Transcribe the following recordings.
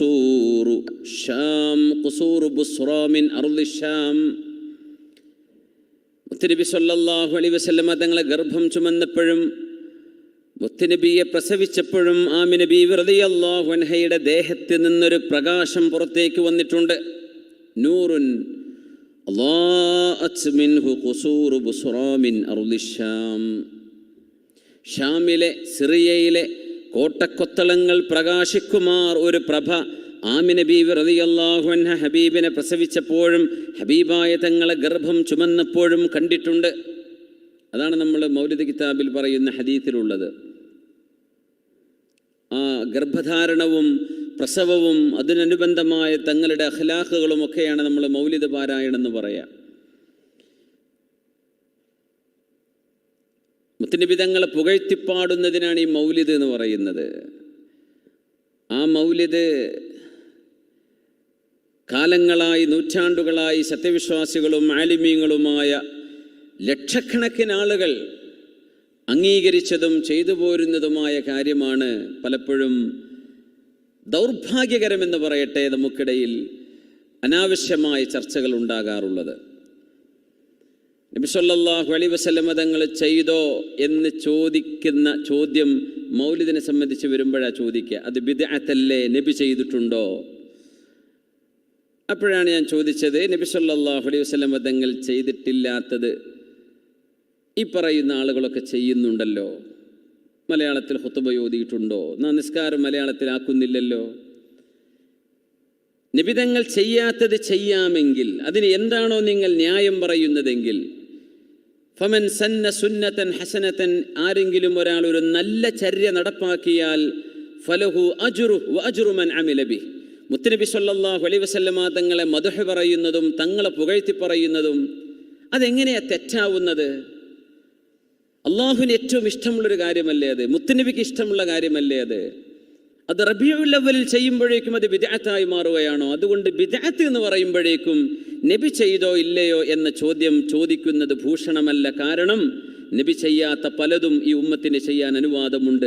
കുസൂറു sham കുസൂറു ബുസ്റാമിൻ അറുലി sham. മുത്തനബി സല്ലാഹു അലൈ വസ്ലമ തങ്ങളെ ഗർഭം ചുമന്നപ്പോഴും മുത്തുനബിയെ പ്രസവിച്ചപ്പോഴും ആമിനബി വെറുതെ അള്ളാഹുൻഹയുടെ ദേഹത്തിൽ നിന്നൊരു പ്രകാശം പുറത്തേക്ക് വന്നിട്ടുണ്ട്. നൂറുൻ ഷാമിലെ സിറിയയിലെ കോട്ടക്കൊത്തളങ്ങൾ പ്രകാശിക്കുമാർ ഒരു പ്രഭ. ആമിന ബീവി റളിയല്ലാഹു അൻഹ ഹബീബിനെ പ്രസവിച്ചപ്പോഴും ഹബീബായ തങ്ങളെ ഗർഭം ചുമന്നപ്പോഴും കണ്ടിട്ടുണ്ട്. അതാണ് നമ്മൾ മൗലിദ് കിതാബിൽ പറയുന്ന ഹദീത്തിലുള്ളത് ആ ഗർഭധാരണവും പ്രസവവും അതിനനുബന്ധമായ തങ്ങളുടെ അഖലാഖുകളും ഒക്കെയാണ് നമ്മൾ മൗലിദ് പാരായണം എന്ന് പറയാം. മുത്തനബി തങ്ങളെ പുകഴ്ത്തിപ്പാടുന്നതിനാണ് ഈ മൗലിദ് എന്ന് പറയുന്നത്. ആ മൗലിദ് കാലങ്ങളായി നൂറ്റാണ്ടുകളായി സത്യവിശ്വാസികളും ആലിമീങ്ങളുമായ ലക്ഷക്കണക്കിന് ആളുകൾ അംഗീകരിച്ചതും ചെയ്തു പോരുന്നതുമായ കാര്യമാണ് പലപ്പോഴും ദൗർഭാഗ്യകരമെന്ന് പറയട്ടെ നമുക്കിടയിൽ അനാവശ്യമായ ചർച്ചകൾ ഉണ്ടാകാറുള്ളത്. നബിസല്ലാഹു അലൈ വസ്ലമ തങ്ങൾ ചെയ്തോ എന്ന് ചോദിക്കുന്ന ചോദ്യം മൗലിദിനെ സംബന്ധിച്ച് വരുമ്പോഴാണ് ചോദിക്കുക. അത് ബിദഅത്തല്ലേ? നബി ചെയ്തിട്ടുണ്ടോ? അപ്പോഴാണ് ഞാൻ ചോദിച്ചത് നബി സല്ലല്ലാഹു അലൈഹി വസ്ലം തങ്ങൾ ചെയ്തിട്ടില്ലാത്തത് ഈ പറയുന്ന ആളുകളൊക്കെ ചെയ്യുന്നുണ്ടല്ലോ. മലയാളത്തിൽ ഹുത്തുബ ഓതിയിട്ടുണ്ടോ നാ നിസ്കാരം മലയാളത്തിലാക്കുന്നില്ലല്ലോ. നിബിതങ്ങൾ ചെയ്യാത്തത് ചെയ്യാമെങ്കിൽ അതിന് എന്താണോ നിങ്ങൾ ന്യായം പറയുന്നതെങ്കിൽ ഫമൻ സന്ന സുന്നത്തൻ ഹസനത്തൻ ആരെങ്കിലും ഒരാൾ ഒരു നല്ല ചര്യ നടപ്പാക്കിയാൽ ഫലഹു അജുറു അജുറുമൻ അമിലബി മുത്തനബി സല്ലല്ലാഹു അലൈഹി വസല്ലമ തങ്ങളെ മധുഹ പറയുന്നതും തങ്ങളെ പുകഴ്ത്തി പറയുന്നതും അതെങ്ങനെയാ തെറ്റാവുന്നത്? അള്ളാഹുവിന് ഏറ്റവും ഇഷ്ടമുള്ളൊരു കാര്യമല്ലേ അത്? മുത്തനബിക്ക് ഇഷ്ടമുള്ള കാര്യമല്ലേ അത്? അത് റബിയു അവലിൽ ചെയ്യുമ്പോഴേക്കും അത് വിദഗ്ധായി മാറുകയാണോ? അതുകൊണ്ട് ബിദഅത്ത് എന്ന് പറയുമ്പോഴേക്കും നബി ചെയ്തോ ഇല്ലയോ എന്ന ചോദ്യം ചോദിക്കുന്നത് ഭൂഷണമല്ല. കാരണം നബി ചെയ്യാത്ത പലതും ഈ ഉമ്മത്തിന് ചെയ്യാൻ അനുവാദമുണ്ട്.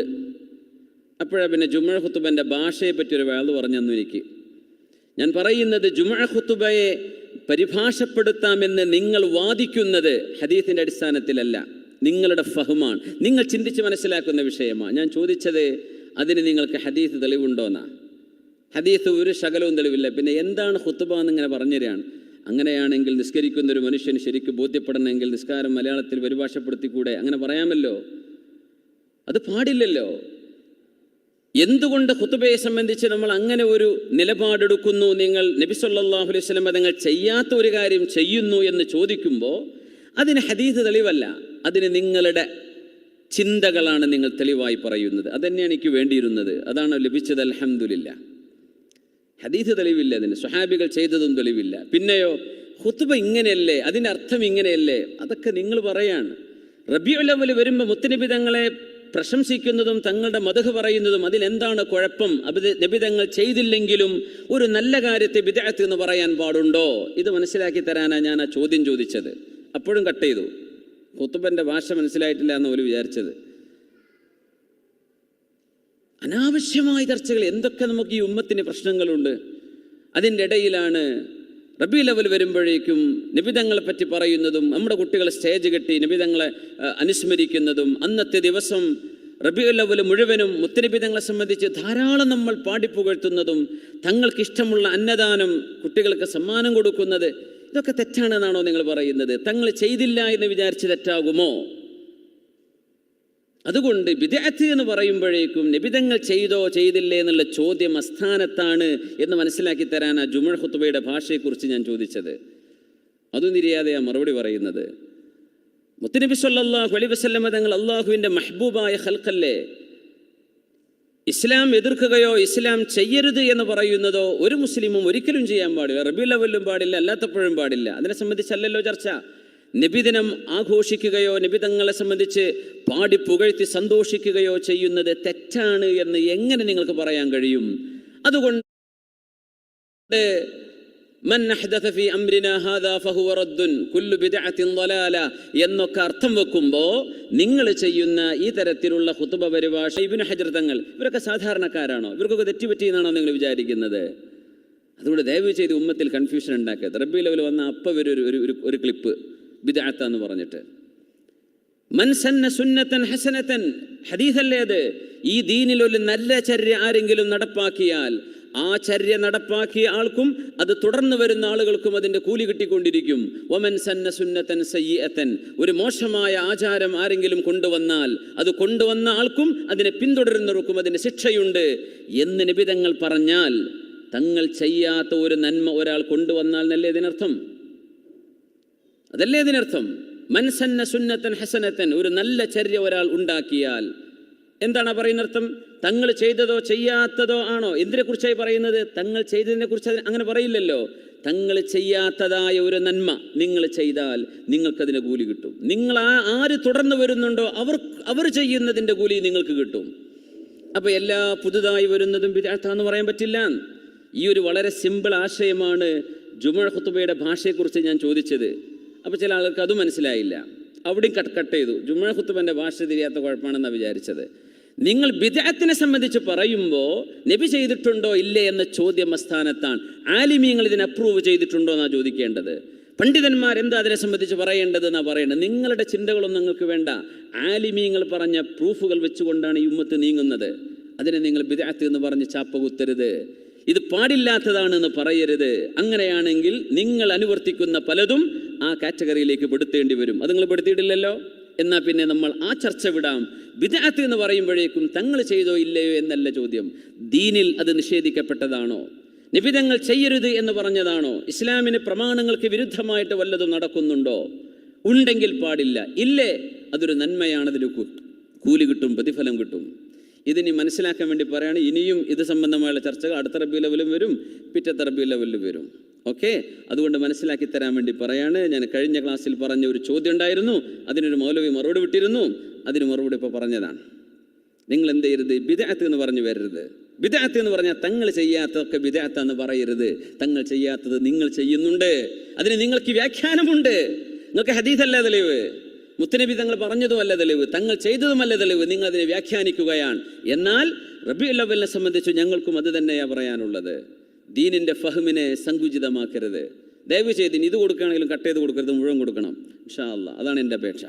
അപ്പോഴ പിന്നെ ജുമഴ ഖുത്തുബന്റെ ഭാഷയെ പറ്റിയൊരു വേൾ പറഞ്ഞു എനിക്ക്. ഞാൻ പറയുന്നത് ജുമഴ ഖുത്തുബയെ പരിഭാഷപ്പെടുത്താമെന്ന് നിങ്ങൾ വാദിക്കുന്നത് ഹദീസിന്റെ അടിസ്ഥാനത്തിലല്ല. നിങ്ങളുടെ ഫഹമാണ്. നിങ്ങൾ ചിന്തിച്ച് മനസ്സിലാക്കുന്ന വിഷയമാണ് ഞാൻ ചോദിച്ചത് അതിന് നിങ്ങൾക്ക് ഹദീസ് തെളിവുണ്ടോന്നാ? ഹദീസ് ഒരു ശകലവും തെളിവില്ല. പിന്നെ എന്താണ് ഹുത്തുബ എന്നിങ്ങനെ പറഞ്ഞുതരാണ് അങ്ങനെയാണെങ്കിൽ നിസ്കരിക്കുന്ന ഒരു മനുഷ്യൻ ശരിക്കും ബോധ്യപ്പെടണമെങ്കിൽ നിസ്കാരം മലയാളത്തിൽ പരിഭാഷപ്പെടുത്തിക്കൂടെ? അങ്ങനെ പറയാമല്ലോ. അത് പാടില്ലല്ലോ. എന്തുകൊണ്ട് ഹുത്തുബയെ സംബന്ധിച്ച് നമ്മൾ അങ്ങനെ ഒരു നിലപാടെടുക്കുന്നു? നിങ്ങൾ നബി സല്ലല്ലാഹു അലൈഹി വസല്ലം നിങ്ങൾ ചെയ്യാത്ത ഒരു കാര്യം ചെയ്യുന്നു എന്ന് ചോദിക്കുമ്പോൾ അതിന് ഹദീസ് തെളിവല്ല. അതിന് നിങ്ങളുടെ ചിന്തകളാണ് നിങ്ങൾ തെളിവായി പറയുന്നത്. അതന്നെയാണ് എനിക്ക് വേണ്ടിയിരുന്നത്. അതാണ് ലഭിച്ചത് അലഹമില്ല ഹദീസ് തെളിവില്ല അതിന്. സ്വഹാബികൾ ചെയ്തതും തെളിവില്ല. പിന്നെയോ ഹുത്തുബ ഇങ്ങനെയല്ലേ? അതിന്റെ അർത്ഥം ഇങ്ങനെയല്ലേ? അതൊക്കെ നിങ്ങൾ പറയാണ്. റബിയുൽ അവൽ വരുമ്പോൾ മുത്തനിബിതങ്ങളെ പ്രശംസിക്കുന്നതും തങ്ങളുടെ മതഹ് പറയുന്നതും അതിലെന്താണ് കുഴപ്പം? അബിത് ചെയ്തില്ലെങ്കിലും ഒരു നല്ല കാര്യത്തെ വിദഗ്ധ എന്ന് പറയാൻ പാടുണ്ടോ? ഇത് മനസ്സിലാക്കി തരാനാണ് ഞാൻ ആ ചോദ്യം ചോദിച്ചത്. അപ്പോഴും കട്ട് ചെയ്തു. ഹുത്തുബന്റെ ഭാഷ മനസ്സിലായിട്ടില്ല എന്ന് പോലും വിചാരിച്ചത്. അനാവശ്യമായ ചർച്ചകൾ എന്തൊക്കെ നമുക്ക് ഈ ഉമ്മത്തിന് പ്രശ്നങ്ങളുണ്ട്? അതിന്റെ ഇടയിലാണ് റബി ലെവൽ വരുമ്പോഴേക്കും നിബിതങ്ങളെ പറ്റി പറയുന്നതും നമ്മുടെ കുട്ടികൾ സ്റ്റേജ് കെട്ടി നിബിതങ്ങളെ അനുസ്മരിക്കുന്നതും അന്നത്തെ ദിവസം റബി ലെവൽ മുഴുവനും മുത്തനിബിതങ്ങളെ സംബന്ധിച്ച് ധാരാളം നമ്മൾ പാടിപ്പുകഴ്ത്തുന്നതും തങ്ങൾക്കിഷ്ടമുള്ള അന്നദാനം കുട്ടികൾക്ക് സമ്മാനം കൊടുക്കുന്നത് ഇതൊക്കെ തെറ്റാണെന്നാണോ നിങ്ങൾ പറയുന്നത്? തങ്ങൾ ചെയ്തില്ല എന്ന് വിചാരിച്ച് തെറ്റാകുമോ? അതുകൊണ്ട് വിദഗ്ധ എന്ന് പറയുമ്പോഴേക്കും നിബിതങ്ങൾ ചെയ്തോ ചെയ്തില്ലേ എന്നുള്ള ചോദ്യം അസ്ഥാനത്താണ് എന്ന് മനസ്സിലാക്കി തരാൻ ആ ജുമൾ ഹുത്തുബയുടെ ഭാഷയെക്കുറിച്ച് ഞാൻ ചോദിച്ചത്. അതും നിര്യാതെയാ മറുപടി പറയുന്നത്. മുത്തനബി സല്ലാഹു അലൈഹി വസ്ലമ തങ്ങൾ അള്ളാഹുവിന്റെ മഹബൂബായ ഹൽക്കല്ലേ ഇസ്ലാം എതിർക്കുകയോ ഇസ്ലാം ചെയ്യരുത് എന്ന് പറയുന്നതോ ഒരു മുസ്ലിമും ഒരിക്കലും ചെയ്യാൻ പാടില്ല. റബി ലെവലിലും പാടില്ല അല്ലാത്തപ്പോഴും പാടില്ല. അതിനെ സംബന്ധിച്ചല്ലല്ലോ ചർച്ച. നബിദിനം ആഘോഷിക്കുകയോ നബിതങ്ങളെ സംബന്ധിച്ച് പാടി പുകഴ്ത്തി സന്തോഷിക്കുകയോ ചെയ്യുന്നത് തെറ്റാണ് എന്ന് എങ്ങനെ നിങ്ങൾക്ക് പറയാൻ കഴിയും? അതുകൊണ്ട് മൻ ഫീ അംരിനാ ഹാദാ ഫഹുവ റദ്ദുൻ കുല്ലു ബിദ്അത്തിൻ ളലാല എന്നൊക്കെ അർത്ഥം വെക്കുമ്പോൾ നിങ്ങൾ ചെയ്യുന്ന ഈ തരത്തിലുള്ള ഖുതുബ പരിഭാഷ ഇബ്നു ഹജർ തങ്ങൾ ഇവരൊക്കെ സാധാരണക്കാരാണോ? ഇവർക്കൊക്കെ തെറ്റുപറ്റിയെന്നാണോ നിങ്ങൾ വിചാരിക്കുന്നത്? അതുകൊണ്ട് ദയവ് ചെയ്ത് ഉമ്മത്തിൽ കൺഫ്യൂഷൻ ഉണ്ടാക്കരുത്. റബ്ബി ലെവൽ വന്ന അപ്പം ഒരു ഒരു ഒരു ക്ലിപ്പ് ബിദഅത്ത എന്ന് പറഞ്ഞിട്ട്. മൻ സന്ന സുന്നത്തൻ ഹസനത്തൻ ഹദീസല്ലേ അത്? ഈ ദീനിൽ ഒരു നല്ല ചര്യ ആരെങ്കിലും നടപ്പാക്കിയാൽ ആ ചര്യ നടപ്പാക്കിയ ആൾക്കും അത് തുടർന്ന് വരുന്ന ആളുകൾക്കും അതിന്റെ കൂലി കിട്ടിക്കൊണ്ടിരിക്കും. ഒമൻ സന്ന സുന്നത്തൻ സയ്യത്തൻ ഒരു മോശമായ ആചാരം ആരെങ്കിലും കൊണ്ടുവന്നാൽ അത് കൊണ്ടുവന്ന ആൾക്കും അതിനെ പിന്തുടരുന്നവർക്കും അതിന്റെ ശിക്ഷയുണ്ട്. എന്ന് നിബിതങ്ങൾ പറഞ്ഞാൽ തങ്ങൾ ചെയ്യാത്ത ഒരു നന്മ ഒരാൾ കൊണ്ടുവന്നാൽ എന്നല്ലേ ഇതിനർത്ഥം? അതല്ലേ ഇതിനർത്ഥം? മൻസന്ന സുന്നത്തൻ ഹസനത്തൻ ഒരു നല്ല ചര്യ ഒരാൾ ഉണ്ടാക്കിയാൽ എന്താണ് പറയുന്നർത്ഥം? തങ്ങൾ ചെയ്തതോ ചെയ്യാത്തതോ ആണോ? എന്തിനെ കുറിച്ചായി പറയുന്നത്? തങ്ങൾ ചെയ്തതിനെ കുറിച്ച് അങ്ങനെ പറയില്ലല്ലോ. തങ്ങൾ ചെയ്യാത്തതായ ഒരു നന്മ നിങ്ങൾ ചെയ്താൽ നിങ്ങൾക്കതിന് കൂലി കിട്ടും. നിങ്ങൾ ആ ആര് തുടർന്ന് വരുന്നുണ്ടോ അവർ അവർ ചെയ്യുന്നതിന്റെ കൂലി നിങ്ങൾക്ക് കിട്ടും. അപ്പോൾ എല്ലാ പുതുതായി വരുന്നതും വിദ്യാർത്ഥാന്ന് പറയാൻ പറ്റില്ല. ഈ ഒരു വളരെ സിമ്പിൾ ആശയമാണ് ജുമഴ ഖുത്തുബയുടെ ഭാഷയെക്കുറിച്ച് ഞാൻ ചോദിച്ചത്. അപ്പോൾ ചില ആൾക്ക് അത് മനസ്സിലായില്ല. അവിടെയും കട്ട് കട്ട് ചെയ്തു. ജുമഴ ഖുത്തുബന്റെ ഭാഷ തിരിയാത്ത കുഴപ്പമാണെന്നാണ് വിചാരിച്ചത്. നിങ്ങൾ വിദഗ്ധത്തിനെ സംബന്ധിച്ച് പറയുമ്പോൾ നബി ചെയ്തിട്ടുണ്ടോ ഇല്ലേ എന്ന ചോദ്യം അസ്ഥാനത്താണ്. ആലിമീങ്ങൾ ഇതിനെ അപ്രൂവ് ചെയ്തിട്ടുണ്ടോ എന്നാണ് ചോദിക്കേണ്ടത്. പണ്ഡിതന്മാർ എന്താ അതിനെ സംബന്ധിച്ച് പറയേണ്ടത് എന്നാ പറയേണ്ടത്? നിങ്ങളുടെ ചിന്തകളൊന്നും നിങ്ങൾക്ക് വേണ്ട. ആലിമീങ്ങൾ പറഞ്ഞ പ്രൂഫുകൾ വെച്ചുകൊണ്ടാണ് ഈ ഉമ്മത്ത് നീങ്ങുന്നത്. അതിനെ നിങ്ങൾ ബിദഅത്ത് എന്ന് പറഞ്ഞ് ചാപ്പ കുത്തരുത് ഇത് പാടില്ലാത്തതാണെന്ന് പറയരുത്. അങ്ങനെയാണെങ്കിൽ നിങ്ങൾ അനുവർത്തിക്കുന്ന പലതും ആ കാറ്റഗറിയിലേക്ക് പെടുത്തേണ്ടി വരും. അത് നിങ്ങൾ പെടുത്തിയിട്ടില്ലല്ലോ? എന്നാൽ പിന്നെ നമ്മൾ ആ ചർച്ച വിടാം. വിദാത്ത് എന്ന് പറയുമ്പോഴേക്കും തങ്ങൾ ചെയ്തോ ഇല്ലയോ എന്നല്ല ചോദ്യം. ദീനിൽ അത് നിഷേധിക്കപ്പെട്ടതാണോ? നിബിതങ്ങൾ ചെയ്യരുത് എന്ന് പറഞ്ഞതാണോ? ഇസ്ലാമിന് പ്രമാണങ്ങൾക്ക് വിരുദ്ധമായിട്ട് വല്ലതും നടക്കുന്നുണ്ടോ? ഉണ്ടെങ്കിൽ പാടില്ല. ഇല്ലേ? അതൊരു നന്മയാണ്. അതിന് കൂലി കിട്ടും പ്രതിഫലം കിട്ടും. ഇതിനി മനസ്സിലാക്കാൻ വേണ്ടി പറയുകയാണ് ഇനിയും ഇത് സംബന്ധമായുള്ള ചർച്ചകൾ അടുത്ത റബി ലെവലും വരും പിറ്റത്തെ റബി വരും. ഓക്കെ? അതുകൊണ്ട് മനസ്സിലാക്കി തരാൻ വേണ്ടി പറയാണ്. ഞാൻ കഴിഞ്ഞ ക്ലാസ്സിൽ പറഞ്ഞ ഒരു ചോദ്യം ഉണ്ടായിരുന്നു അതിനൊരു മൗലവി മറുപടി വിട്ടിരുന്നു. അതിന് മറുപടി ഇപ്പോൾ പറഞ്ഞതാണ്. നിങ്ങൾ എന്ത് ചെയ്യരുത്? ബിദാത്ത് എന്ന് പറഞ്ഞു വരരുത്. ബിദാത്ത് എന്ന് പറഞ്ഞാൽ തങ്ങൾ ചെയ്യാത്തതൊക്കെ ബിദഅത്ത് എന്ന് പറയരുത്. തങ്ങൾ ചെയ്യാത്തത് നിങ്ങൾ ചെയ്യുന്നുണ്ട്. അതിന് നിങ്ങൾക്ക് വ്യാഖ്യാനമുണ്ട്. നിങ്ങൾക്ക് ഹദീസല്ല തെളിവ്. മുത്തനബി തങ്ങൾ പറഞ്ഞതുമല്ല തെളിവ്. തങ്ങൾ ചെയ്തതുമല്ല തെളിവ്. നിങ്ങൾ അതിനെ വ്യാഖ്യാനിക്കുകയാണ്. എന്നാൽ റബി അല്ലവലിനെ സംബന്ധിച്ച് ഞങ്ങൾക്കും അത് തന്നെയാണ് പറയാനുള്ളത്. ദീനിന്റെ ഫഹമിനെ സങ്കുചിതമാക്കരുത്. ദയവ് ചെയ്ത് ഇത് കൊടുക്കുകയാണെങ്കിലും കട്ട് ചെയ്ത് കൊടുക്കരുത് മുഴുവൻ കൊടുക്കണം. ഇൻഷാ അല്ല അതാണ് എന്റെ അപേക്ഷ.